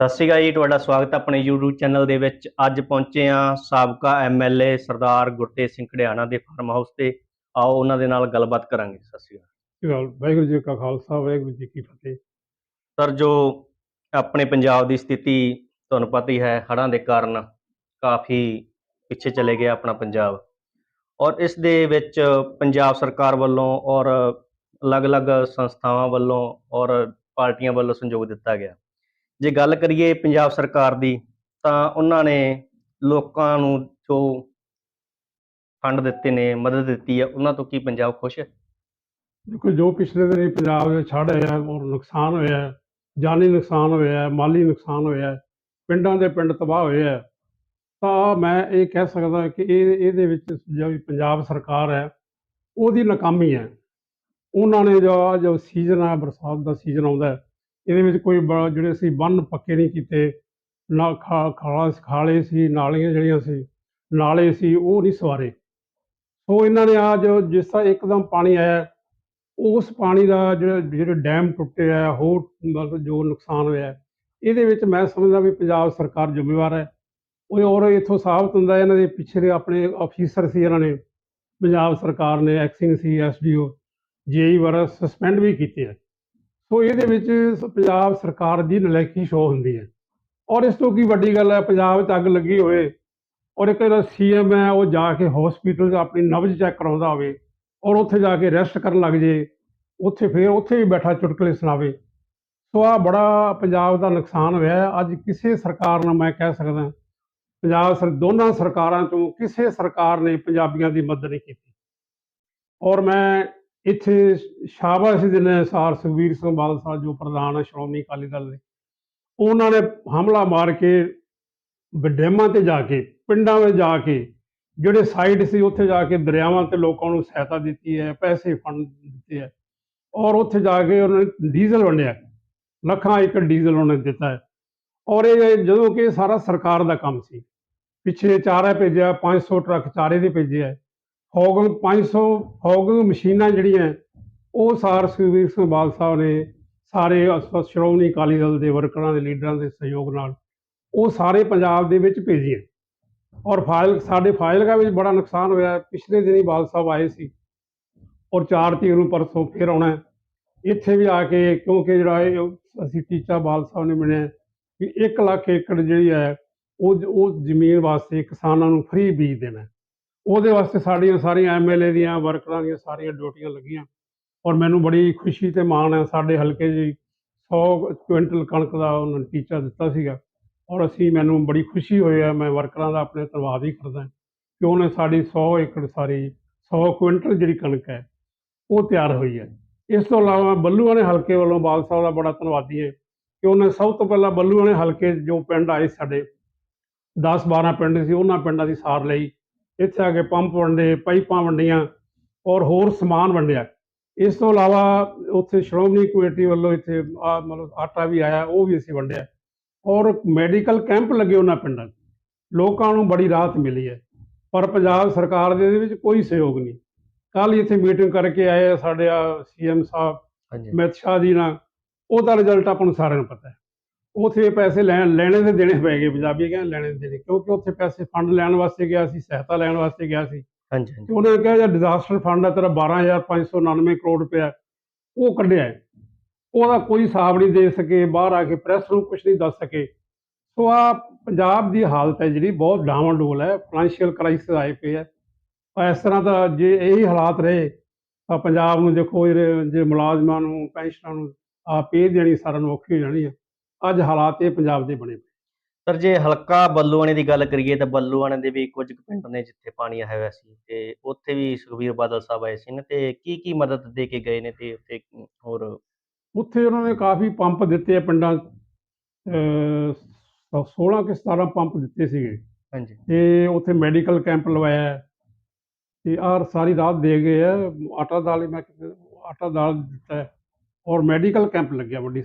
ਸਤਿ ਸ਼੍ਰੀ ਅਕਾਲ ਜੀ ਤੁਹਾਡਾ ਸਵਾਗਤ ਹੈ ਆਪਣੇ YouTube ਚੈਨਲ ਦੇ ਵਿੱਚ। ਅੱਜ ਪਹੁੰਚੇ ਆ ਸਾਬਕਾ ਐਮਐਲਏ ਸਰਦਾਰ ਗੁਰਤੇਜ ਸਿੰਘ ਘੜਿਆਣਾ ਦੇ ਫਾਰਮ ਹਾਊਸ ਤੇ। ਆਓ ਉਹਨਾਂ ਦੇ ਨਾਲ ਗੱਲਬਾਤ ਕਰਾਂਗੇ। ਸਤਿ ਸ਼੍ਰੀ ਅਕਾਲ ਵਾਹਿਗੁਰੂ ਜੀ ਕਾ ਖਾਲਸਾ ਵਾਹਿਗੁਰੂ ਜੀ ਕੀ ਫਤਿਹ। ਸਰ ਜੋ ਆਪਣੇ ਪੰਜਾਬ ਦੀ ਸਥਿਤੀ ਤੁਹਾਨੂੰ ਪਤਾ ਹੀ ਹੈ ਹੜ੍ਹਾਂ ਦੇ ਕਾਰਨ ਕਾਫੀ ਪਿੱਛੇ ਚਲੇ ਗਿਆ ਆਪਣਾ ਪੰਜਾਬ। ਔਰ ਇਸ ਦੇ ਵਿੱਚ ਪੰਜਾਬ ਸਰਕਾਰ ਵੱਲੋਂ ਔਰ ਅਲੱਗ-ਅਲੱਗ ਸੰਸਥਾਵਾਂ ਵੱਲੋਂ ਔਰ ਪਾਰਟੀਆਂ ਵੱਲੋਂ ਸਹਿਯੋਗ ਦਿੱਤਾ ਗਿਆ। ਜੇ ਗੱਲ ਕਰੀਏ ਪੰਜਾਬ ਸਰਕਾਰ ਦੀ, ਤਾਂ ਉਹਨਾਂ ਨੇ ਲੋਕਾਂ ਨੂੰ ਜੋ ਫੰਡ ਦਿੱਤੇ ਨੇ, ਮਦਦ ਦਿੱਤੀ ਹੈ ਉਹਨਾਂ ਤੋਂ ਕੀ ਪੰਜਾਬ ਖੁਸ਼ ਹੈ? ਦੇਖੋ, ਜੋ ਪਿਛਲੇ ਦਿਨੀ ਪੰਜਾਬ ਵਿੱਚ ਹੜ੍ਹ ਆਇਆ ਔਰ ਨੁਕਸਾਨ ਹੋਇਆ, ਜਾਨੀ ਨੁਕਸਾਨ ਹੋਇਆ, ਮਾਲੀ ਨੁਕਸਾਨ ਹੋਇਆ, ਪਿੰਡਾਂ ਦੇ ਪਿੰਡ ਤਬਾਹ ਹੋਏ ਹੈ ਤਾਂ ਮੈਂ ਇਹ ਕਹਿ ਸਕਦਾ ਕਿ ਇਹ, ਇਹਦੇ ਵਿੱਚ ਜਿਹੜੀ ਪੰਜਾਬ ਸਰਕਾਰ ਹੈ, ਉਹਦੀ ਨਾਕਾਮੀ ਹੈ। ਉਹਨਾਂ ਨੇ ਜੋ ਆਹ ਜੋ ਸੀਜ਼ਨ ਆ, ਬਰਸਾਤ ਦਾ ਸੀਜ਼ਨ ਆਉਂਦਾ ਇਹਦੇ ਵਿੱਚ ਕੋਈ ਬ- ਜਿਹੜੇ ਸੀ ਬੰਨ ਪੱਕੇ ਨਹੀਂ ਕੀਤੇ, ਨਾ ਖਾ, ਖਾਲਾ ਖਾਲੇ ਸੀ, ਨਾਲੀਆਂ ਜਿਹੜੀਆਂ ਸੀ, ਨਾਲੇ ਸੀ, ਉਹ ਨਹੀਂ ਸਵਾਰੇ। ਸੋ ਇਹਨਾਂ ਨੇ ਆ ਜੋ, ਜਿਸ ਤਰ੍ਹਾਂ ਇੱਕਦਮ ਪਾਣੀ ਆਇਆ, ਉਸ ਪਾਣੀ ਦਾ ਜਿਹੜਾ, ਜਿਹੜੇ ਡੈਮ ਟੁੱਟੇ ਆ, ਹੋਰ ਮਤਲਬ ਜੋ ਨੁਕਸਾਨ ਹੋਇਆ, ਇਹਦੇ ਵਿੱਚ ਮੈਂ ਸਮਝਦਾ ਵੀ ਪੰਜਾਬ ਸਰਕਾਰ ਜ਼ਿੰਮੇਵਾਰ ਹੈ। ਉਹ ਔਰ ਇਥੋਂ ਸਾਬਤ ਹੁੰਦਾ ਇਹਨਾਂ ਦੇ ਪਿੱਛੇ ਦੇ ਆਪਣੇ ਅਫੀਸਰ ਸੀ ਇਹਨਾਂ ਨੇ, ਪੰਜਾਬ ਸਰਕਾਰ ਨੇ ਐਕਸਿੰਗ ਸੀ ਐਸਡੀਓ ਜੇਈ ਵਰ ਸਸਪੈਂਡ ਵੀ ਕੀਤੇ ਆ। ਸੋ ਇਹਦੇ ਵਿੱਚ ਸ- ਪੰਜਾਬ ਸਰਕਾਰ ਦੀ ਨਲਾਇਕੀ ਸ਼ੋਅ ਹੁੰਦੀ ਹੈ। ਔਰ ਇਸ ਤੋਂ ਕੀ ਵੱਡੀ ਗੱਲ ਹੈ, ਪੰਜਾਬ 'ਚ ਅੱਗ ਲੱਗੀ ਹੋਵੇ ਔਰ ਇੱਕ ਜਿਹੜਾ ਸੀਐਮ ਹੈ, ਉਹ ਜਾ ਕੇ ਹਸਪੀਟਲ 'ਚ ਆਪਣੀ ਨਬਜ਼ ਚੈੱਕ ਕਰਾਉਂਦਾ ਹੋਵੇ ਔਰ ਉੱਥੇ ਜਾ ਕੇ ਰੈਸਟ ਕਰਨ ਲੱਗ ਜੇ, ਉੱਥੇ ਫਿਰ ਉੱਥੇ ਵੀ ਬੈਠਾ ਚੁਟਕਲੇ ਸੁਣਾਵੇ। ਸੋ ਆ ਬੜਾ ਪੰਜਾਬ ਦਾ ਨੁਕਸਾਨ ਹੋਇਆ ਅੱਜ ਕਿਸੇ ਸਰਕਾਰ ਨਾਲ ਮੈਂ ਕਹਿ ਸਕਦਾ ਪੰਜਾਬ ਸਰ, ਦੋਨਾਂ ਸਰਕਾਰਾਂ ਤੋਂ ਕਿਸੇ ਸਰਕਾਰ ਨੇ ਪੰਜਾਬੀਆਂ ਦੀ ਮਦਦ ਨਹੀਂ ਕੀਤੀ। ਔਰ ਮੈਂ ਇੱਥੇ ਸ਼ਾਬਾਸ਼ ਦਿੰਦਾ ਸਾਰ ਸੁਖਬੀਰ ਸਿੰਘ ਬਾਦਲ ਸਾਹਿਬ ਜੋ ਪ੍ਰਧਾਨ ਹੈ ਸ਼੍ਰੋਮਣੀ ਅਕਾਲੀ ਦਲ ਦੇ। ਉਹਨਾਂ ਨੇ ਹਮਲਾ ਮਾਰ ਕੇ ਡੈਮਾਂ ਤੇ ਜਾ ਕੇ, ਪਿੰਡਾਂ ਵਿੱਚ ਜਾ ਕੇ, ਜਿਹੜੇ ਸਾਈਡ ਸੀ ਉੱਥੇ ਜਾ ਕੇ ਦਰਿਆਵਾਂ ਤੇ ਲੋਕਾਂ ਨੂੰ ਸਹਾਇਤਾ ਦਿੱਤੀ ਹੈ, ਪੈਸੇ ਫੰਡ ਦਿੱਤੇ ਹੈ। ਔਰ ਉੱਥੇ ਜਾ ਕੇ ਉਹਨਾਂ ਨੇ ਡੀਜ਼ਲ ਵੰਡਿਆ। ਲੱਖਾਂ ਏਕੜ ਡੀਜ਼ਲ ਉਹਨਾਂ ਨੇ ਦਿੱਤਾ ਹੈ। ਔਰ ਇਹ ਜਦੋਂ ਕਿ ਇਹ ਸਾਰਾ ਸਰਕਾਰ ਦਾ ਕੰਮ ਸੀ। ਪਿੱਛੇ ਚਾਰਾ ਭੇਜਿਆ 500 ਟਰੱਕ ਚਾਰੇ ਦੇ ਭੇਜਿਆ ਫੋਗਿੰਗ 500 ਫੋਗਿੰਗ ਮਸ਼ੀਨਾਂ ਜਿਹੜੀਆਂ, ਉਹ ਸਾਰ ਸੁਖਬੀਰ ਸਿੰਘ ਬਾਲ ਸਾਹਿਬ ਨੇ ਸਾਰੇ ਸ਼੍ਰੋਮਣੀ ਅਕਾਲੀ ਦਲ ਦੇ ਵਰਕਰਾਂ ਦੇ ਲੀਡਰਾਂ ਦੇ ਸਹਿਯੋਗ ਨਾਲ ਉਹ ਸਾਰੇ ਪੰਜਾਬ ਦੇ ਵਿੱਚ ਭੇਜੀਆਂ। ਔਰ ਫਾਇਲ, ਸਾਡੇ ਫਾਇਲਗਾ ਵਿੱਚ ਬੜਾ ਨੁਕਸਾਨ ਹੋਇਆ। ਪਿਛਲੇ ਦਿਨੀ ਬਾਲ ਸਾਹਿਬ ਆਏ ਸੀ ਔਰ 4 ਤਰੀਕ ਨੂੰ ਪਰਸੋਂ ਫਿਰ ਆਉਣਾ ਇੱਥੇ ਵੀ ਆ ਕੇ, ਕਿਉਂਕਿ ਜਿਹੜਾ ਇਹ, ਅਸੀਂ ਟੀਚਾ ਬਾਲ ਸਾਹਿਬ ਨੇ ਬਣਿਆ ਵੀ 1 ਲੱਖ ਏਕੜ ਜਿਹੜੀ ਹੈ, ਉਹ ਉਹ ਜ਼ਮੀਨ ਵਾਸਤੇ ਕਿਸਾਨਾਂ ਨੂੰ ਫ੍ਰੀ ਬੀਜ ਦੇਣਾ ਉਹਦੇ ਵਾਸਤੇ ਸਾਡੀਆਂ ਸਾਰੀਆਂ ਐਮਐਲਏ ਦੀਆਂ, ਵਰਕਰਾਂ ਦੀਆਂ ਸਾਰੀਆਂ ਡਿਊਟੀਆਂ ਲੱਗੀਆਂ। ਔਰ ਮੈਨੂੰ ਬੜੀ ਖੁਸ਼ੀ ਤੇ ਮਾਣ ਹੈ, ਸਾਡੇ ਹਲਕੇ ਜੀ 100 ਕੁਇੰਟਲ ਕਣਕ ਦਾ ਉਹਨਾਂ ਟੀਚਾ ਦਿੱਤਾ ਸੀਗਾ। ਔਰ ਅਸੀਂ ਮੈਨੂੰ ਬੜੀ ਖੁਸ਼ੀ ਹੋਈ ਹੈ, ਮੈਂ ਵਰਕਰਾਂ ਦਾ ਆਪਣੇ ਧੰਨਵਾਦ ਹੀ ਕਰਦਾ ਕਿ ਉਹਨੇ ਸਾਡੀ 100 ਏਕੜ ਸਾਰੀ 100 ਕੁਇੰਟਲ ਜਿਹੜੀ ਕਣਕ ਹੈ, ਉਹ ਤਿਆਰ ਹੋਈ ਹੈ। ਇਸ ਤੋਂ ਇਲਾਵਾ ਬੱਲੂਆਣੇ ਹਲਕੇ ਵੱਲੋਂ ਬਾਲ ਸਾਹਿਬ ਦਾ ਬੜਾ ਧੰਨਵਾਦੀ ਹੈ ਕਿ ਉਹਨੇ ਸਭ ਤੋਂ ਪਹਿਲਾਂ ਬੱਲੂਆਣੇ ਹਲਕੇ ਜੋ ਪਿੰਡ ਆਏ ਸਾਡੇ 10 12 ਪਿੰਡ ਸੀ, ਉਹਨਾਂ ਪਿੰਡਾਂ ਦੀ ਸਾਰ ਲਈ ਇੱਥੇ ਆ ਕੇ ਪੰਪ ਵੰਡੇ ਪਾਈਪਾਂ ਵੰਡੀਆਂ ਔਰ ਹੋਰ ਸਮਾਨ ਵੰਡਿਆ। ਇਸ ਤੋਂ ਇਲਾਵਾ ਉੱਥੇ ਸ਼੍ਰੋਮਣੀ ਕਮੇਟੀ ਵੱਲੋਂ ਇੱਥੇ ਆ ਮਤਲਬ ਆਟਾ ਵੀ ਆਇਆ ਉਹ ਵੀ ਅਸੀਂ ਵੰਡਿਆ। ਔਰ ਮੈਡੀਕਲ ਕੈਂਪ ਲੱਗੇ ਉਹਨਾਂ ਪਿੰਡਾਂ 'ਚ। ਲੋਕਾਂ ਨੂੰ ਬੜੀ ਰਾਹਤ ਮਿਲੀ ਹੈ। ਪਰ ਪੰਜਾਬ ਸਰਕਾਰ ਦੇ ਵਿੱਚ ਕੋਈ ਸਹਿਯੋਗ ਨਹੀਂ। ਕੱਲ ਇੱਥੇ ਮੀਟਿੰਗ ਕਰਕੇ ਆਏ ਸਾਡੇ ਆ ਸੀਐਮ ਸਾਹਿਬ ਅਮਿਤ ਸ਼ਾਹ ਜੀ ਨਾਲ। ਉਹਦਾ ਰਿਜ਼ਲਟ ਆਪਾਂ ਨੂੰ ਸਾਰਿਆਂ ਨੂੰ ਪਤਾ ਹੈ। ਉਥੇ ਪੈਸੇ ਲੈਣ ਲੈਣੇ ਤੇ ਦੇਣੇ ਪੈ ਗਏ ਪੰਜਾਬੀ ਕਹਿੰਦੇ ਲੈਣੇ ਤੇ ਦੇਣੇ ਕਿਉਂਕਿ ਉੱਥੇ ਪੈਸੇ ਫੰਡ ਲੈਣ ਵਾਸਤੇ ਗਿਆ ਸੀ ਸਹਾਇਤਾ ਲੈਣ ਵਾਸਤੇ ਗਿਆ ਸੀ। ਹਾਂਜੀ ਤੇ ਉਹਨਾਂ ਨੇ ਕਿਹਾ ਜੇ ਡਿਜ਼ਾਸਟਰ ਫੰਡ ਹੈ ਤੇਰਾ 12599 ਕਰੋੜ ਰੁਪਇਆ ਉਹ ਕੱਢਿਆ। ਉਹਦਾ ਕੋਈ ਹਿਸਾਬ ਨਹੀਂ ਦੇ ਸਕੇ ਬਾਹਰ ਆ ਕੇ ਪ੍ਰੈਸ ਨੂੰ ਕੁਝ ਨਹੀਂ ਦੱਸ ਸਕੇ। ਸੋ ਆ ਪੰਜਾਬ ਦੀ ਹਾਲਤ ਹੈ ਜਿਹੜੀ ਬਹੁਤ ਡਾਵਾਂਡੋਲ ਹੈ ਫਾਈਨੈਂਸ਼ੀਅਲ ਕ੍ਰਾਈਸਿਸ ਆਏ ਪਏ ਹੈ। ਇਸ ਤਰ੍ਹਾਂ ਤਾਂ ਜੇ ਇਹੀ ਹਾਲਾਤ ਰਹੇ ਤਾਂ ਪੰਜਾਬ ਨੂੰ ਦੇਖੋ ਜਿਹੜੇ ਜੇ ਮੁਲਾਜ਼ਮਾਂ ਨੂੰ ਪੈਨਸ਼ਨਾਂ ਨੂੰ ਆ ਪੇ ਦੇਣੀ ਸਾਰਿਆਂ ਨੂੰ ਔਖੀ ਹੋ ਜਾਣੀ ਹੈ। ਅੱਜ ਹਾਲਾਤ ਇਹ ਪੰਜਾਬ ਦੇ ਬਣੇ। ਸਰ ਜੇ ਹਲਕਾ ਬੱਲੂਆਣੇ ਦੀ ਗੱਲ ਕਰੀਏ ਤਾਂ ਬੱਲੂਆਣੇ ਦੇ ਵੀ ਕੁਝ ਕੁ ਪਿੰਡ ਨੇ ਜਿੱਥੇ ਪਾਣੀ ਆਇਆ ਹੋਇਆ ਸੀ ਤੇ ਉੱਥੇ ਵੀ ਸੁਖਬੀਰ ਬਾਦਲ ਸਾਹਿਬ ਆਏ ਸੀ ਨਾ ਤੇ ਕੀ ਕੀ ਮਦਦ ਦੇ ਕੇ ਗਏ ਨੇ ਤੇ ਉੱਥੇ ਹੋਰ ਉੱਥੇ ਉਹਨਾਂ ਨੇ ਕਾਫੀ ਪੰਪ ਦਿੱਤੇ ਆ ਪਿੰਡਾਂ 'ਚ। ਅਹ 16 ਕਿ 17 ਪੰਪ ਦਿੱਤੇ ਸੀਗੇ ਹਾਂਜੀ ਤੇ ਉੱਥੇ ਮੈਡੀਕਲ ਕੈਂਪ ਲਵਾਇਆ। ਤੇ ਆਰ ਸਾਰੀ ਰਾਤ ਦੇ ਗਏ ਆ ਆਟਾ ਦਾਲ ਮੈਂ ਆਟਾ ਦਾਲ ਦਿੱਤਾ ਔਰ ਮੈਡੀਕਲ ਕੈਂਪ ਲੱਗਿਆ ਵੱਡੀ ਹੈ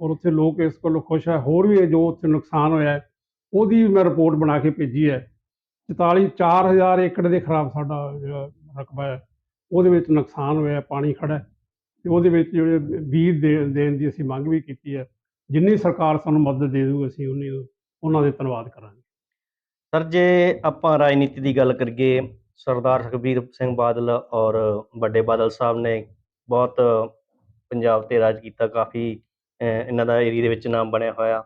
ਔਰ ਉੱਥੇ ਲੋਕ ਇਸ ਕੋਲੋਂ ਖੁਸ਼ ਹੈ। ਹੋਰ ਵੀ ਜੋ ਉੱਥੇ ਨੁਕਸਾਨ ਹੋਇਆ ਹੈ, ਉਹਦੀ ਵੀ ਮੈਂ ਰਿਪੋਰਟ ਬਣਾ ਕੇ ਭੇਜੀ ਹੈ। 44 4000 ਏਕੜ ਦੇ ਖਰਾਬ ਸਾਡਾ ਜਿਹੜਾ ਰਕਬਾ ਹੈ ਉਹਦੇ ਵਿੱਚ ਨੁਕਸਾਨ ਹੋਇਆ ਪਾਣੀ ਖੜਾ ਹੈ। ਤੇ ਉਹਦੇ ਵਿੱਚ ਜਿਹੜੇ ਬੀਜ ਦੇ ਦੇਣ ਦੀ ਅਸੀਂ ਮੰਗ ਵੀ ਕੀਤੀ ਹੈ। ਜਿੰਨੀ ਸਰਕਾਰ ਸਾਨੂੰ ਮਦਦ ਦੇ ਦੂ ਅਸੀਂ ਉਨੀ ਉਹਨਾਂ ਦੇ ਧੰਨਵਾਦ ਕਰਾਂਗੇ। ਸਰ ਜੇ ਆਪਾਂ ਰਾਜਨੀਤੀ ਦੀ ਗੱਲ ਕਰੀਏ ਸਰਦਾਰ ਸੁਖਬੀਰ ਸਿੰਘ ਬਾਦਲ ਔਰ ਵੱਡੇ ਬਾਦਲ ਸਾਹਿਬ ਨੇ ਬਹੁਤ ਪੰਜਾਬ ਤੇ ਰਾਜ ਕੀਤਾ ਕਾਫੀ ਇਹਨਾਂ ਦਾ ਏਰੀਆ ਦੇ ਵਿੱਚ ਨਾਮ ਬਣਿਆ ਹੋਇਆ।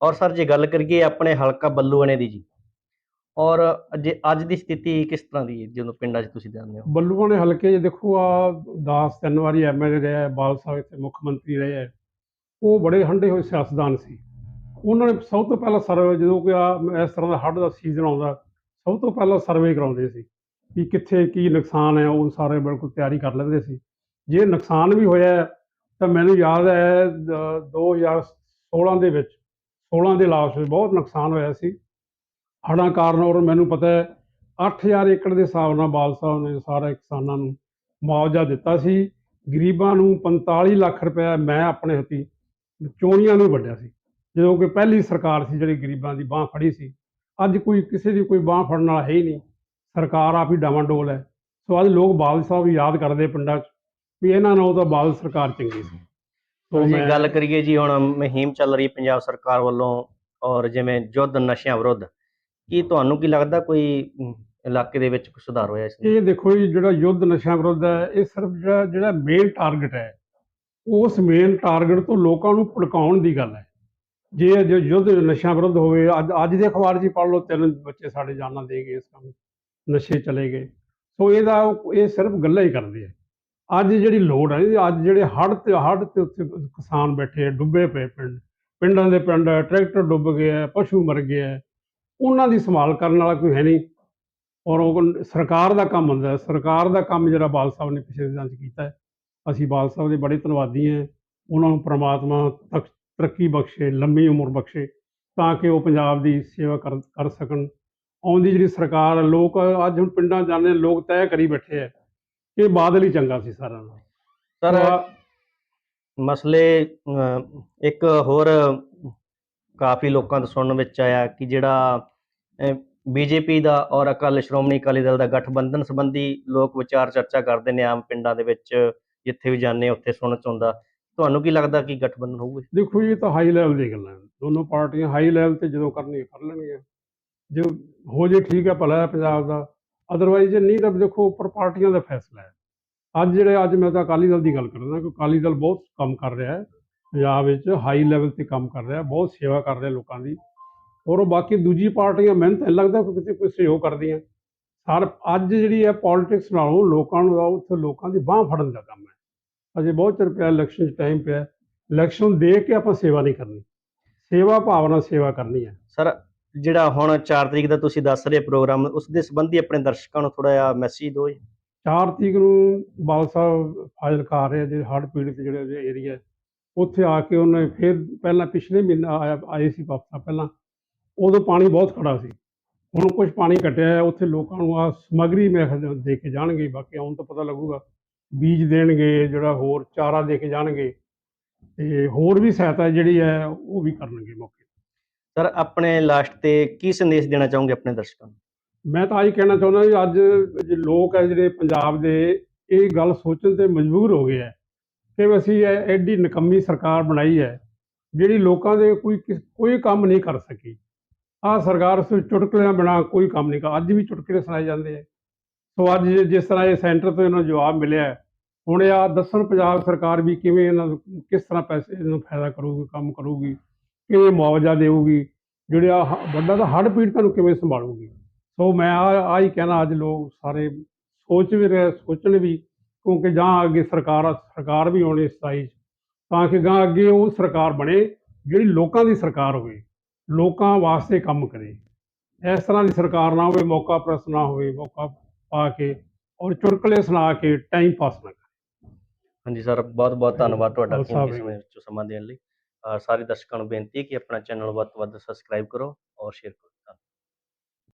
ਔਰ ਸਰ, ਜੇ ਗੱਲ ਕਰੀਏ ਆਪਣੇ ਹਲਕਾ ਬੱਲੂਆਣੇ ਦੀ ਜੀ, ਔਰ ਜੇ ਅੱਜ ਦੀ ਸਥਿਤੀ ਕਿਸ ਤਰ੍ਹਾਂ ਦੀ ਹੈ, ਜਦੋਂ ਪਿੰਡਾਂ 'ਚ ਤੁਸੀਂ ਜਾਂਦੇ ਹੋ? ਬੱਲੂਆਣੇ ਹਲਕੇ 'ਚ ਦੇਖੋ, ਆ ਦਾਸ ਤਿੰਨ ਵਾਰੀ ਐਮਐਲਏ ਰਿਹਾ, ਬਾਲ ਸਾਹਿਬ ਇੱਥੇ ਮੁੱਖ ਮੰਤਰੀ ਰਹੇ। ਹੈ ਉਹ ਬੜੇ ਹੰਡੇ ਹੋਏ ਸਿਆਸਤਦਾਨ ਸੀ। ਉਹਨਾਂ ਨੇ ਸਭ ਤੋਂ ਪਹਿਲਾਂ ਸਰਵੇ ਜਦੋਂ ਕੋਈ ਆ ਇਸ ਤਰ੍ਹਾਂ ਦਾ ਹੜ੍ਹ ਦਾ ਸੀਜ਼ਨ ਆਉਂਦਾ, ਸਭ ਤੋਂ ਪਹਿਲਾਂ ਸਰਵੇ ਕਰਾਉਂਦੇ ਸੀ ਕਿ ਕਿੱਥੇ ਕੀ ਨੁਕਸਾਨ ਹੈ, ਉਹ ਸਾਰੇ ਬਿਲਕੁਲ ਤਿਆਰੀ ਕਰ ਲੈਂਦੇ ਸੀ। ਜੇ ਨੁਕਸਾਨ ਵੀ ਹੋਇਆ ਤਾਂ ਮੈਨੂੰ ਯਾਦ ਹੈ ਦ- 2016 ਦੇ ਵਿੱਚ 16 ਦੇ ਲਾਸ਼ ਵਿੱਚ ਬਹੁਤ ਨੁਕਸਾਨ ਹੋਇਆ ਸੀ। ਹੜ੍ਹਾਂ ਕਾਰਨ ਔਰ ਮੈਨੂੰ ਪਤਾ ਹੈ 8000 ਏਕੜ ਦੇ ਹਿਸਾਬ ਨਾਲ ਬਾਲ ਸਾਹਿਬ ਨੇ ਸਾਰੇ ਕਿਸਾਨਾਂ ਨੂੰ ਮੁਆਵਜ਼ਾ ਦਿੱਤਾ ਸੀ। ਗਰੀਬਾਂ ਨੂੰ 45 ਲੱਖ ਰੁਪਏ ਮੈਂ ਆਪਣੇ ਹੱਥੀਂ ਚੋਣੀਆਂ ਨੂੰ ਵੰਡਿਆ ਸੀ। ਜਦੋਂ ਕਿ ਪਹਿਲੀ ਸਰਕਾਰ ਸੀ ਜਿਹੜੀ ਗਰੀਬਾਂ ਦੀ ਬਾਹ ਫੜੀ ਸੀ। ਅੱਜ ਕੋਈ ਕਿਸੇ ਦੀ ਕੋਈ ਬਾਹ ਫੜਨ ਵਾਲਾ ਹੈ ਹੀ ਨਹੀਂ। ਸਰਕਾਰ ਆਪ ਹੀ ਡਾਵਾਂਡੋਲ ਹੈ। ਸੋ ਅੱਜ ਲੋਕ ਬਾਲ ਸਾਹਿਬ ਯਾਦ ਕਰਦੇ ਪਿੰਡਾਂ 'ਚ। ਵੀ ਇਹਨਾਂ ਨਾਲੋਂ ਤਾਂ ਬਾਲ ਸਰਕਾਰ ਚੰਗੀ ਸੀ। ਸੋ ਜੇ ਮੈਂ- ਗੱਲ ਕਰੀਏ ਜੀ ਹੁਣ ਮੁਹਿੰਮ ਚੱਲ ਰਹੀ ਪੰਜਾਬ ਸਰਕਾਰ ਵੱਲੋਂ ਔਰ ਜਿਵੇਂ ਯੁੱਧ ਨਸ਼ਿਆਂ ਵਿਰੁੱਧ ਕੀ ਤੁਹਾਨੂੰ ਕੀ ਲੱਗਦਾ ਕੋਈ ਇਲਾਕੇ ਦੇ ਵਿੱਚ ਕੋਈ ਸੁਧਾਰ ਹੋਇਆ ਇਸ ਇਹ ਦੇਖੋ ਜੀ ਜਿਹੜਾ ਯੁੱਧ ਨਸ਼ਿਆਂ ਵਿਰੁੱਧ ਹੈ ਇਹ ਸਿਰਫ ਜਿਹੜਾ ਜਿਹੜਾ ਮੇਨ ਟਾਰਗੇਟ ਹੈ ਉਸ ਮੇਨ ਟਾਰਗੇਟ ਤੋਂ ਲੋਕਾਂ ਨੂੰ ਭੜਕਾਉਣ ਦੀ ਗੱਲ ਹੈ। ਜੇ ਜੋ ਯੁੱਧ ਨਸ਼ਿਆਂ ਵਿਰੁੱਧ ਹੋਵੇ ਅੱਜ ਅੱਜ ਦੇ ਅਖਬਾਰ 'ਚ ਹੀ ਪੜ੍ਹ ਲਓ ਤਿੰਨ ਬੱਚੇ ਸਾਡੇ ਜਾਨਾਂ ਦੇ ਗਏ ਇਸ ਕੰਮ ਨਸ਼ੇ ਚਲੇ ਗਏ। ਸੋ ਇਹਦਾ ਇਹ ਸਿਰਫ ਗੱਲਾਂ ਹੀ ਕਰਦੇ ਆ। ਅੱਜ ਜਿਹੜੀ ਲੋੜ ਹੈ ਜੀ, ਅੱਜ ਜਿਹੜੇ ਹੜ੍ਹ ਤੇ ਹੜ੍ਹ ਤੇ ਉੱਥੇ ਕਿਸਾਨ ਬੈਠੇ ਡੁੱਬੇ ਪਏ ਪਿੰਡ। ਪਿੰਡਾਂ ਦੇ ਪਿੰਡ ਟਰੈਕਟਰ ਡੁੱਬ ਗਏ ਆ ਪਸ਼ੂ ਮਰ ਗਏ ਆ। ਉਹਨਾਂ ਦੀ ਸੰਭਾਲ ਕਰਨ ਵਾਲਾ ਕੋਈ ਹੈ ਨਹੀਂ। ਔਰ ਉਹ ਸਰਕਾਰ ਦਾ ਕੰਮ ਹੁੰਦਾ ਸਰਕਾਰ ਦਾ ਕੰਮ ਜਿਹੜਾ ਬਾਲ ਸਾਹਿਬ ਨੇ ਪਿਛਲੇ ਦਿਨਾਂ 'ਚ ਕੀਤਾ ਹੈ। ਅਸੀਂ ਬਾਲ ਸਾਹਿਬ ਦੇ ਬੜੇ ਧੰਨਵਾਦੀ ਹਾਂ। ਉਹਨਾਂ ਨੂੰ ਪ੍ਰਮਾਤਮਾ ਤਕ- ਤਰੱਕੀ ਬਖਸ਼ੇ ਲੰਮੀ ਉਮਰ ਬਖਸ਼ੇ ਤਾਂ ਕਿ ਉਹ ਪੰਜਾਬ ਦੀ ਸੇਵਾ ਕਰ ਕਰ ਸਕਣ। ਆਉਂਦੀ ਜਿਹੜੀ ਸਰਕਾਰ ਹੈ, ਲੋਕ ਅੱਜ ਹੁਣ ਪਿੰਡਾਂ ਜਾਂਦੇ ਲੋਕ ਤੈਅ ਕਰੀ ਬੈਠੇ ਆ। ਕਿ ਬਾਦਲ ਹੀ ਚੰਗਾ ਸੀ ਸਾਰਿਆਂ ਨਾਲ। ਸਰ ਮਸਲੇ ਅਮ, ਇੱਕ ਹੋਰ ਕਾਫੀ ਲੋਕਾਂ ਤੋਂ ਸੁਣਨ ਵਿੱਚ ਆਇਆ ਕਿ ਜਿਹੜਾ ਬੀਜੇਪੀ ਦਾ ਔਰ ਅਕਾਲੀ ਸ਼੍ਰੋਮਣੀ ਅਕਾਲੀ ਦਲ ਦਾ ਗਠਬੰਧਨ ਸੰਬੰਧੀ ਲੋਕ ਵਿਚਾਰ ਚਰਚਾ ਕਰਦੇ ਨੇ ਆਮ ਪਿੰਡਾਂ ਦੇ ਵਿੱਚ ਜਿੱਥੇ ਵੀ ਜਾਂਦੇ ਉੱਥੇ ਸੁਣਨ ਚ ਆਉਂਦਾ। ਤੁਹਾਨੂੰ ਕੀ ਲੱਗਦਾ ਕਿ ਗਠਬੰਧਨ ਹੋਊਗਾ? ਦੇਖੋ ਜੀ ਇਹ ਤਾਂ ਹਾਈ ਲੈਵਲ ਦੀ ਗੱਲਾਂ ਹਨ ਦੋਨੋਂ ਪਾਰਟੀਆਂ ਹਾਈ ਲੈਵਲ ਤੇ ਜਦੋਂ ਕਰਨੀ ਕਰ ਲੈਣਗੀਆਂ। ਜੇ ਹੋ ਜੇ ਠੀਕ ਹੈ ਭਲਾ ਹੈ ਪੰਜਾਬ ਦਾ। ਅਦਰਵਾਈਜ਼ ਜੇ ਨਹੀਂ ਤਾਂ ਦੇਖੋ ਉੱਪਰ ਪਾਰਟੀਆਂ ਦਾ ਫੈਸਲਾ ਹੈ। ਅੱਜ ਜਿਹੜੇ ਅੱਜ ਮੈਂ ਤਾਂ ਅਕਾਲੀ ਦਲ ਦੀ ਗੱਲ ਕਰਦਾ ਕਿ ਅਕਾਲੀ ਦਲ ਬਹੁਤ ਕੰਮ ਕਰ ਰਿਹਾ ਹੈ। ਪੰਜਾਬ ਵਿੱਚ ਹਾਈ ਲੈਵਲ ਤੇ ਕੰਮ ਕਰ ਰਿਹਾ, ਬਹੁਤ ਸੇਵਾ ਕਰ ਰਿਹਾ ਲੋਕਾਂ ਦੀ। ਔਰ ਉਹ ਬਾਕੀ ਦੂਜੀ ਪਾਰਟੀਆਂ, ਮੈਨੂੰ ਤਾਂ ਲੱਗਦਾ ਕਿ ਕਿਤੇ ਕੋਈ ਸਹਿਯੋਗ ਕਰਦੀਆਂ। ਸਰ ਅੱਜ ਜਿਹੜੀ ਹੈ ਪੋਲਿਟਿਕਸ ਨਾਲੋਂ ਲੋਕਾਂ ਨੂੰ ਉੱਥੇ ਲੋਕਾਂ ਦੀ ਬਾਹ ਫੜਨ ਦਾ ਕੰਮ ਹੈ। ਅਜੇ ਬਹੁਤ ਚਿਰ ਪਿਆ ਇਲੈਕਸ਼ਨ 'ਚ ਟਾਈਮ ਪਿਆ। ਇਲੈਕਸ਼ਨ ਦੇ ਕੇ ਆਪਾਂ ਸੇਵਾ ਨਹੀਂ ਕਰਨੀ। ਸੇਵਾ ਭਾਵਨਾ ਸੇਵਾ ਕਰਨੀ ਹੈ। ਸਰ ਜਿਹੜਾ ਹੁਣ 4 ਤਰੀਕ ਦਾ ਤੁਸੀਂ ਦੱਸ ਰਹੇ ਪ੍ਰੋਗਰਾਮ, ਉਸ ਦੇ ਸੰਬੰਧੀ ਆਪਣੇ ਦਰਸ਼ਕਾਂ ਨੂੰ ਥੋੜਾ ਜਿਹਾ ਮੈਸੇਜ ਦਿਓ ਜੀ। 4 ਤਰੀਕ ਨੂੰ ਬਾਲ ਸਾਹਿਬ ਫਾਜ਼ਿਲਕਾ ਆ ਰਹੇ ਜਿਹੜੇ ਹੜ੍ਹ ਪੀੜਤ ਜਿਹੜੇ ਏਰੀਆ ਉੱਥੇ ਆ ਕੇ ਉਹਨੇ ਫਿਰ ਪਹਿਲਾਂ ਪਿਛਲੇ ਮਹੀਨਾ ਆਇਆ, ਆਏ ਸੀ ਵਾਪਸ ਪਹਿਲਾਂ। ਉਦੋਂ ਪਾਣੀ ਬਹੁਤ ਖੜਾ ਸੀ। ਹੁਣ ਕੁਝ ਪਾਣੀ ਘਟਿਆ ਹੈ, ਉੱਥੇ ਲੋਕਾਂ ਨੂੰ ਆ ਸਮੱਗਰੀ ਮੈਂ ਦੇ ਕੇ ਜਾਣਗੇ, ਬਾਕੀ ਆਉਣ ਤੋਂ ਪਤਾ ਲੱਗੂਗਾ। ਬੀਜ ਦੇਣਗੇ, ਜਿਹੜਾ ਹੋਰ ਚਾਰਾ ਦੇ ਕੇ ਜਾਣਗੇ। ਤੇ ਹੋਰ ਵੀ ਸਹਾਇਤਾ ਜਿਹੜੀ ਹੈ, ਉਹ ਵੀ ਕਰਨਗੇ ਮੌਕੇ ਸਰ ਆਪਣੇ ਲਾਸਟ ਤੇ ਕੀ ਸੰਦੇਸ਼ ਦੇਣਾ ਚਾਹੋਗੇ ਆਪਣੇ ਦਰਸ਼ਕਾਂ ਨੂੰ? ਮੈਂ ਤਾਂ ਆਹੀ ਕਹਿਣਾ ਚਾਹੁੰਦਾ ਵੀ ਅੱਜ ਲੋਕ ਹੈ ਜਿਹੜੇ ਪੰਜਾਬ ਦੇ, ਇਹ ਗੱਲ ਸੋਚਣ ਤੇ ਮਜਬੂਰ ਹੋ ਗਏ ਹੈ ਕਿ ਵੀ ਅਸੀਂ ਇਹ ਐਡੀ ਨਕੰਮੀ ਸਰਕਾਰ ਬਣਾਈ ਹੈ, ਜਿਹੜੀ ਲੋਕਾਂ ਦੇ ਕੋਈ ਕਿਸ- ਕੋਈ ਕੰਮ ਨਹੀਂ ਕਰ ਸਕੀ। ਆਹ ਸਰਕਾਰ ਸਿਰਫ ਚੁਟਕਲਿਆਂ ਬਿਨਾ ਕੋਈ ਕੰਮ ਨਹੀਂ ਕਰ, ਅੱਜ ਵੀ ਚੁਟਕਲੇ ਸੁਣਾਏ ਜਾਂਦੇ ਆ। ਸੋ ਅੱਜ ਜਿਸ ਤਰ੍ਹਾਂ ਇਹ ਸੈਂਟਰ ਤੋਂ ਇਹਨਾਂ ਨੂੰ ਜਵਾਬ ਮਿਲਿਆ ਹੁਣ ਇਹ ਆ ਦੱਸਣ ਪੰਜਾਬ ਸਰਕਾਰ ਵੀ ਕਿਵੇਂ ਇਹਨਾਂ ਨੂੰ, ਕਿਸ ਤਰ੍ਹਾਂ ਪੈਸੇ, ਇਹਨਾਂ ਨੂੰ ਫਾਇਦਾ ਕਰੂਗੀ, ਕੰਮ ਕਰੂਗੀ। ਕਿਵੇਂ ਮੁਆਵਜ਼ਾ ਦੇਊਗੀ ਜਿਹੜੇ ਆ ਵੱਡਾ ਤਾਂ ਹੜ੍ਹ ਪੀੜਤਾਂ ਨੂੰ ਕਿਵੇਂ ਸੰਭਾਲੂਗੀ? ਸੋ ਮੈਂ ਆ ਆ ਹੀ ਕਹਿਣਾ ਅੱਜ ਲੋਕ ਸਾਰੇ ਸੋਚ ਵੀ ਰਹੇ ਸੋਚਣ ਵੀ ਕਿਉਂਕਿ ਜਾਂ ਅੱਗੇ ਸਰਕਾਰ ਸਰਕਾਰ ਵੀ ਆਉਣੀ 27 ਚ ਤਾਂ ਕਿ ਗਾਂ ਅੱਗੇ ਉਹ ਸਰਕਾਰ ਬਣੇ ਜਿਹੜੀ ਲੋਕਾਂ ਦੀ ਸਰਕਾਰ ਹੋਵੇ ਲੋਕਾਂ ਵਾਸਤੇ ਕੰਮ ਕਰੇ। ਇਸ ਤਰ੍ਹਾਂ ਦੀ ਸਰਕਾਰ ਨਾ ਹੋਵੇ ਮੌਕਾ ਪ੍ਰਸ ਨਾ ਹੋਵੇ ਮੌਕਾ ਪਾ ਕੇ ਔਰ ਚੁਟਕਲੇ ਸੁਣਾ ਕੇ ਟਾਈਮ ਪਾਸ ਨਾ ਕਰੇ। ਹਾਂਜੀ ਸਰ ਬਹੁਤ ਬਹੁਤ ਧੰਨਵਾਦ ਤੁਹਾਡਾ ਕੀਮਤੀ। ਸਮੇਂ ਵਿੱਚੋਂ ਸਮਾਂ ਦੇਣ ਲਈ। ਸਾਰੇ ਦਰਸ਼ਕਾਂ ਨੂੰ ਬੇਨਤੀ ਹੈ ਕਿ ਆਪਣਾ ਚੈਨਲ ਵੱਧ ਤੋਂ ਵੱਧ ਸਬਸਕ੍ਰਾਈਬ ਕਰੋ ਔਰ ਸ਼ੇਅਰ ਕਰੋ।